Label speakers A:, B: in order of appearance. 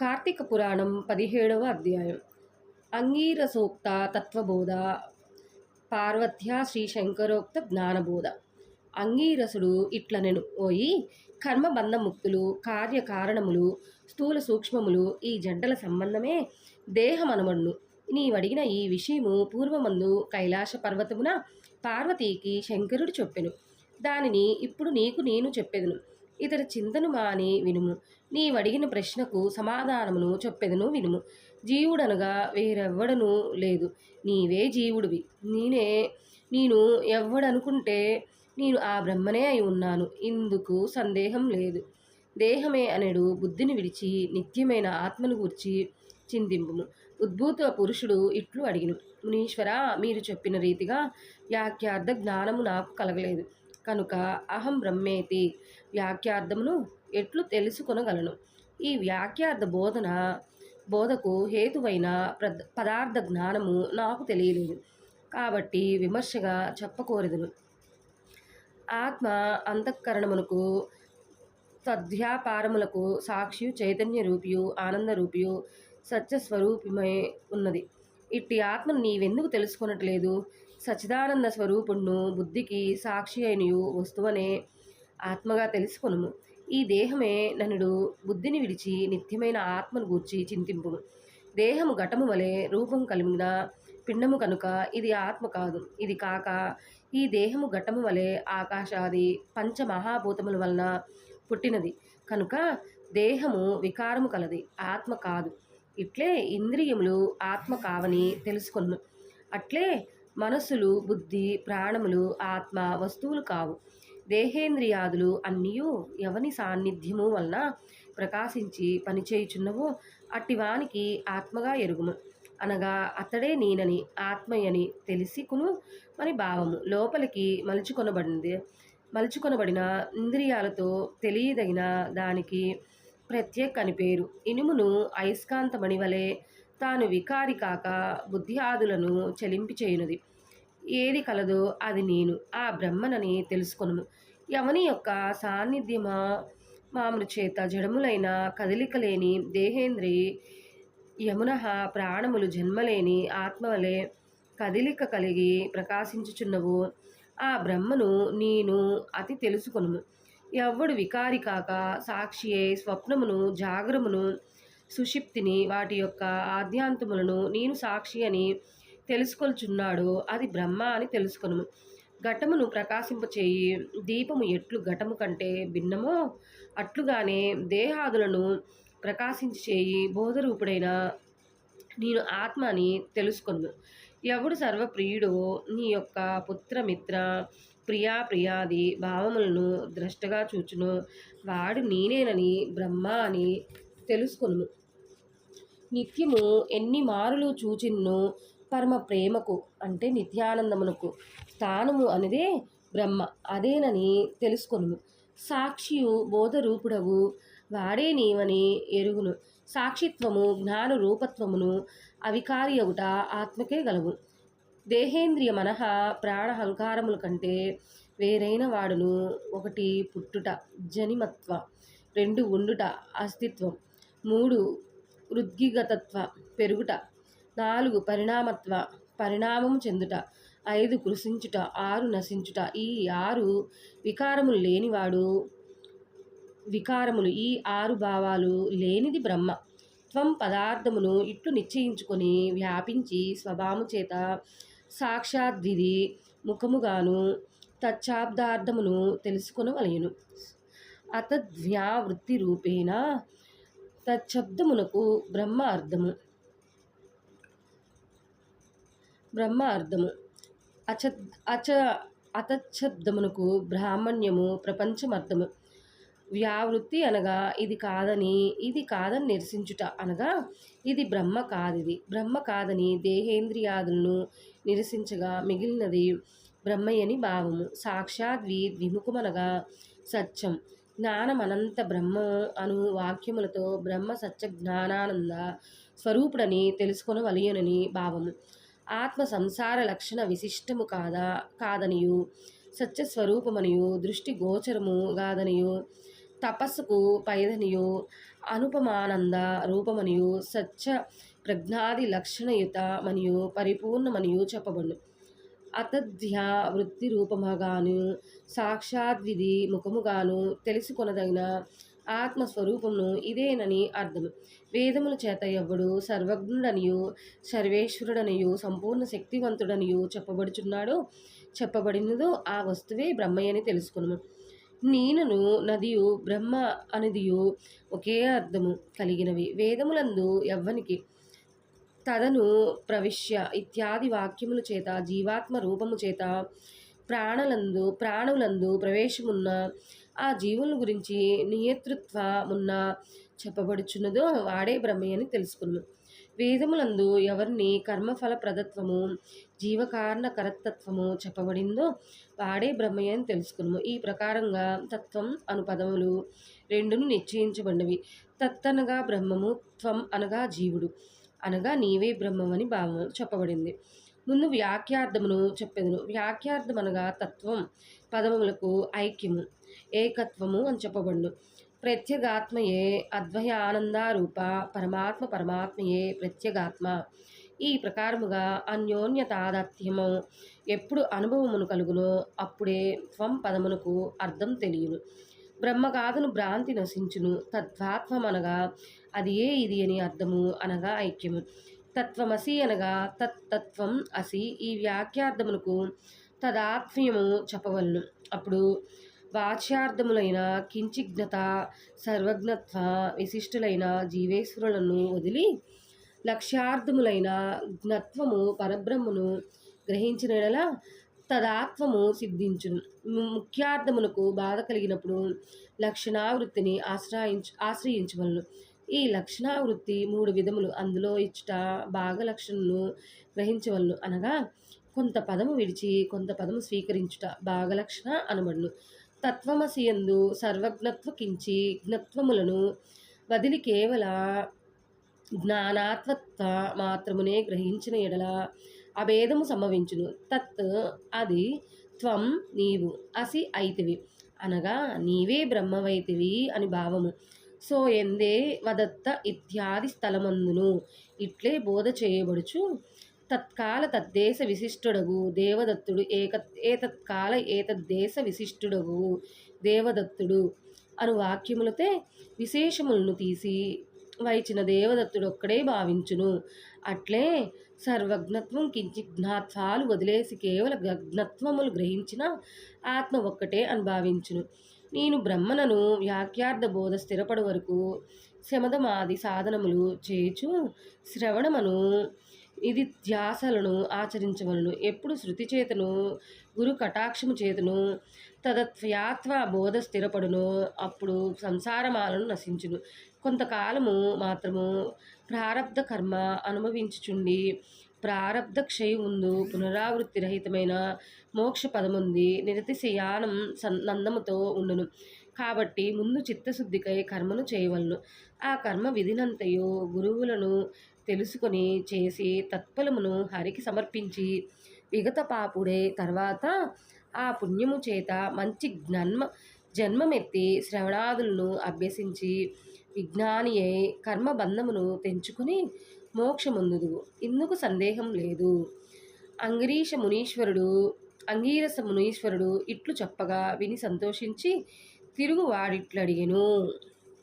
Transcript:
A: కార్తీక పురాణం పదిహేడవ అధ్యాయం. అంగీరసోక్త తత్వబోధ. పార్వత్య శ్రీ శంకరోక్త జ్ఞానబోధ. అంగీరసుడు ఇట్లనెను. ఓయి కర్మబంధముక్తులు కార్యకారణములు స్థూల సూక్ష్మములు ఈ జంటల సంబంధమే దేహమనమన్ను. నీవడిగిన ఈ విషయము పూర్వమందు కైలాస పర్వతమున పార్వతీకి శంకరుడు చెప్పెను. దానిని ఇప్పుడు నీకు నేను చెప్పెదను. ఇతర చింతను మాని వినుము. నీవడిగిన ప్రశ్నకు సమాధానమును చెప్పెదను వినుము. జీవుడనగా వేరెవ్వడను లేదు. నీవే జీవుడివి. నేనే నేను ఎవ్వడనుకుంటే నేను ఆ బ్రహ్మనే అయి ఉన్నాను. ఇందుకు సందేహం లేదు. దేహమే అనడు బుద్ధిని విడిచి నిత్యమైన ఆత్మను గూర్చి చింతింపుము. ఉద్భూత పురుషుడు ఇట్లు అడిగిను. మునీశ్వర మీరు చెప్పిన రీతిగా వ్యాఖ్యార్థ జ్ఞానము నాకు కలగలేదు. కనుక అహం బ్రహ్మేతి వ్యాఖ్యార్థమును ఎట్లు తెలుసుకొనగలను. ఈ వ్యాఖ్యార్థ బోధన బోధకు హేతువైన పదార్థ జ్ఞానము నాకు తెలియలేదు. కాబట్టి విమర్శగా చెప్పకోరదును. ఆత్మ అంతఃకరణమునకు తద్వ్యాపారములకు సాక్షియు చైతన్య రూపియు ఆనంద రూపియు సత్యస్వరూపమై ఉన్నది. ఇట్టి ఆత్మను నీవెందుకు తెలుసుకున్నట్లేదు సచిదానంద స్వరూపుణ్ణు బుద్ధికి సాక్షి అయినయు వస్తువనే ఆత్మగా తెలుసుకొనుము. ఈ దేహమే ననుడు బుద్ధిని విడిచి నిత్యమైన ఆత్మను గూర్చి చింతింపుము. దేహము ఘటము వలె రూపం కలిగిన పిండము కనుక ఇది ఆత్మ కాదు. ఇది కాక ఈ దేహము ఘటము వలె ఆకాశాది పంచమహాభూతముల వలన పుట్టినది. కనుక దేహము వికారము కలది. ఆత్మ కాదు. ఇట్లే ఇంద్రియములు ఆత్మ కావని తెలుసుకొను అట్లే మనస్సులు బుద్ధి ప్రాణములు ఆత్మ వస్తువులు కావు. దేహేంద్రియాదులు అన్నీయు ఎవని సాన్నిధ్యము వలన ప్రకాశించి పనిచేయుచున్నవో అట్టివానికి ఆత్మగా ఎరుగుము. అనగా అతడే నేనని ఆత్మయని తెలిసికును మరి భావము. లోపలికి మలుచుకొనబడింది. మలుచుకొనబడిన ఇంద్రియాలతో తెలియదగిన దానికి ప్రత్యేక అని పేరు ఇనుమును అయస్కాంతమణి వలె తాను వికారి కాక బుద్ధి ఆదులను చెలింపి చేయునది ఏది కలదో అది నేను ఆ బ్రహ్మనని తెలుసుకొను యవని యొక్క సాన్నిధ్యమా మామూలు చేత జడములైన కదలికలేని దేహేంద్రి యమున ప్రాణములు జన్మలేని ఆత్మవలే కదిలిక కలిగి ప్రకాశించుచున్నవు ఆ బ్రహ్మను నేను అతి తెలుసుకొను ఎవ్వడు వికారి కాక సాక్షియే స్వప్నమును జాగ్రమును సుషిప్తిని వాటి యొక్క ఆద్యాంతములను నేను సాక్షి అని తెలుసుకొల్చున్నాడో. అది బ్రహ్మ అని తెలుసుకొను ఘటమును ప్రకాశింపచేయి దీపము ఎట్లు ఘటము కంటే భిన్నమో అట్లుగానే దేహాదులను ప్రకాశించి చేయి. బోధరూపుడైన నేను ఆత్మ అని తెలుసుకొను ఎవడు సర్వప్రియుడో నీ యొక్క పుత్రమిత్ర ప్రియా ప్రియాది భావములను ద్రష్టగా చూచును. వాడు నేనేనని బ్రహ్మ అని తెలుసుకొను నిత్యము ఎన్ని మారులు చూచిన్ను పరమ ప్రేమకు అంటే నిత్యానందమునకు స్థానము అనేదే బ్రహ్మ. అదేనని తెలుసుకొను సాక్షియు బోధరూపుడవు వాడే నీవని ఎరుగును. సాక్షిత్వము జ్ఞాన రూపత్వమును అవికారి అవుట ఆత్మకే గలవు. దేహేంద్రియ మనహ ప్రాణహంకారముల కంటే వేరైన వాడును. ఒకటి పుట్టుట జనిమత్వ. రెండు ఉండుట అస్తిత్వం. మూడు వృద్ధిగతత్వ పెరుగుట. నాలుగు పరిణామత్వ పరిణామం చెందుట ఐదు కృషించుట ఆరు నశించుట ఈ ఆరు వికారములు లేనివాడు వికారములు ఈ ఆరు భావాలు లేనిది బ్రహ్మ. త్వం పదార్థమును ఇట్లు నిశ్చయించుకొని వ్యాపించి స్వభావము చేత సాక్షాద్విధి ముఖముగాను తచ్చాబ్దార్థమును తెలుసుకొనవలయను అతద్వ్యావృత్తి రూపేణ తచ్చబ్దమునకు బ్రహ్మ అర్థము. బ్రహ్మ అర్థము. అచ అచ అతచ్ఛబ్దమునకు బ్రాహ్మణ్యము ప్రపంచం అర్థము. వ్యావృత్తి అనగా ఇది కాదని ఇది కాదని నిరసించుట అనగా ఇది బ్రహ్మ కాదిది. బ్రహ్మ కాదని దేహేంద్రియాదులను నిరసించగా మిగిలినది బ్రహ్మయ్యని భావము. సాక్షాత్ వి విముఖమనగా సత్యం. జ్ఞానమనంత బ్రహ్మ అను వాక్యములతో బ్రహ్మ సత్య జ్ఞానానంద స్వరూపుడని తెలుసుకొనవలయనని భావము. ఆత్మ సంసార లక్షణ విశిష్టము కాదా కాదనియు. సత్యస్వరూపమనియు దృష్టి గోచరము కాదనియు తపస్సుకు పైదనియు అనుపమానంద రూపమనియు. సత్య ప్రజ్ఞాది లక్షణయుత మరియు పరిపూర్ణమనియు చెప్పబడు అతధ్య వృత్తి రూపముగాను సాక్షాద్విధి ముఖముగాను తెలుసుకొనదగిన ఆత్మస్వరూపమును ఇదేనని అర్థము. వేదముల చేత ఎవ్వడు సర్వజ్ఞుడనియు సర్వేశ్వరుడనియు సంపూర్ణ శక్తివంతుడనియు చెప్పబడుచున్నాడో చెప్పబడినదో ఆ వస్తువే బ్రహ్మయ్యని తెలుసుకును నీనను నదియు బ్రహ్మ అనిదియు ఒకే అర్థము కలిగినవి. వేదములందు ఎవ్వనికి తదను ప్రవిశ్య ఇత్యాది వాక్యముల చేత జీవాత్మ రూపము చేత ప్రాణలందు ప్రాణులందు ప్రవేశమున్న ఆ జీవుల గురించి నియతృత్వమున్న చెప్పబడుచున్నదో వాడే బ్రహ్మయ్యని తెలుసుకున్నాము వేదములందు ఎవరిని కర్మఫల ప్రదత్వము జీవకారణ కరతత్వము చెప్పబడిందో వాడే బ్రహ్మయ్య అని తెలుసుకున్నాము ఈ ప్రకారంగా తత్వం అను పదములు రెండును నిశ్చయించబడినవి. తత్తనగా బ్రహ్మము త్వం అనగా జీవుడు. అనగా నీవే బ్రహ్మమని భావం చెప్పబడింది. ముందు వ్యాఖ్యార్థమును చెప్పేదను. వ్యాఖ్యార్థం అనగా తత్వం పదములకు ఐక్యము ఏకత్వము అని చెప్పబడును. ప్రత్యేగాత్మయే అద్వయ ఆనందారూప పరమాత్మ పరమాత్మయే ప్రత్యేగాత్మ. ఈ ప్రకారముగా అన్యోన్యతాదాత్యము ఎప్పుడు అనుభవమును కలుగునో అప్పుడే త్వం పదమునకు అర్థం తెలియను. బ్రహ్మగాథను భ్రాంతి నశించును. తద్వాత్మమనగా అది ఏ ఇది అని అర్థము అనగా ఐక్యము. తత్వమసి అనగా తత్తత్వం అసి ఈ వ్యాఖ్యార్థమునకు తదాత్మ్యము చెప్పవలను. అప్పుడు వాచ్యార్థములైన కించిజ్ఞత సర్వజ్ఞత్వ విశిష్టులైన జీవేశ్వరులను వదిలి లక్ష్యార్థములైన జ్ఞత్వము పరబ్రహ్మను గ్రహించిన తదాత్వము సిద్ధించును. ముఖ్యార్థమునకు బాధ కలిగినప్పుడు లక్షణావృత్తిని ఆశ్రయించు ఆశ్రయించవలను. ఈ లక్షణావృత్తి మూడు విధములు. అందులో ఇచ్చుట భాగలక్షణను గ్రహించవలను అనగా కొంత పదము విడిచి కొంత పదము స్వీకరించుట భాగలక్షణ అనబడును. తత్వమసియందు సర్వజ్ఞత్వ కించి జ్ఞత్వములను వదిలి కేవల జ్ఞానాత్వత్వ మాత్రమునే గ్రహించిన ఎడల అభేదము సంభవించును. తత్ అది త్వం నీవు అసి అయితివి అనగా నీవే బ్రహ్మవైతివి అని భావము. సో ఎందే వదత్త ఇత్యాది స్థలమందును. ఇట్లే బోధ చేయబడుచు. తత్కాల తద్దేశ విశిష్టుడగు. దేవదత్తుడు ఏక ఏతత్కాల ఏతద్దేశ విశిష్టుడగు. దేవదత్తుడు అను వాక్యములతే విశేషములను తీసి వైచిన దేవదత్తుడు ఒక్కడే భావించును. అట్లే సర్వజ్ఞత్వం కించి జ్ఞాత్వాలు వదిలేసి కేవల జ్ఞత్వములు గ్రహించిన ఆత్మ ఒక్కటే అని భావించును. నేను బ్రహ్మనను వ్యాఖ్యార్థ బోధ స్థిరపడు వరకు శమదమాది సాధనములు చేచు శ్రవణమను ఇది ధ్యాసలను ఆచరించవలను. ఎప్పుడు శృతి చేతను గురు కటాక్షము చేతను తదత్వ్యాత్వ బోధ స్థిరపడును అప్పుడు సంసారమాలను నశించును. కొంతకాలము మాత్రము ప్రారంధ కర్మ అనుభవించుచుండి ప్రారబ్ధ క్షయముందు పునరావృత్తి రహితమైన మోక్ష పదముంది నిరతిశయానం నందముతో ఉండును. కాబట్టి ముందు చిత్తశుద్ధికై కర్మను చేయవలను. ఆ కర్మ విధినంతయో గురువులను తెలుసుకొని చేసి తత్ఫలమును హరికి సమర్పించి విగత పాపుడే తర్వాత ఆ పుణ్యము చేత మంచి జన్మ జన్మమెత్తి శ్రవణాదులను అభ్యసించి విజ్ఞాని అయి కర్మబంధమును తెంచుకుని మోక్షముందుదు ఇందుకు సందేహం లేదు. అంగిరీష మునీశ్వరుడు అంగీరస మునీశ్వరుడు ఇట్లు చెప్పగా విని సంతోషించి తిరుగు వాడిట్లడిగెను.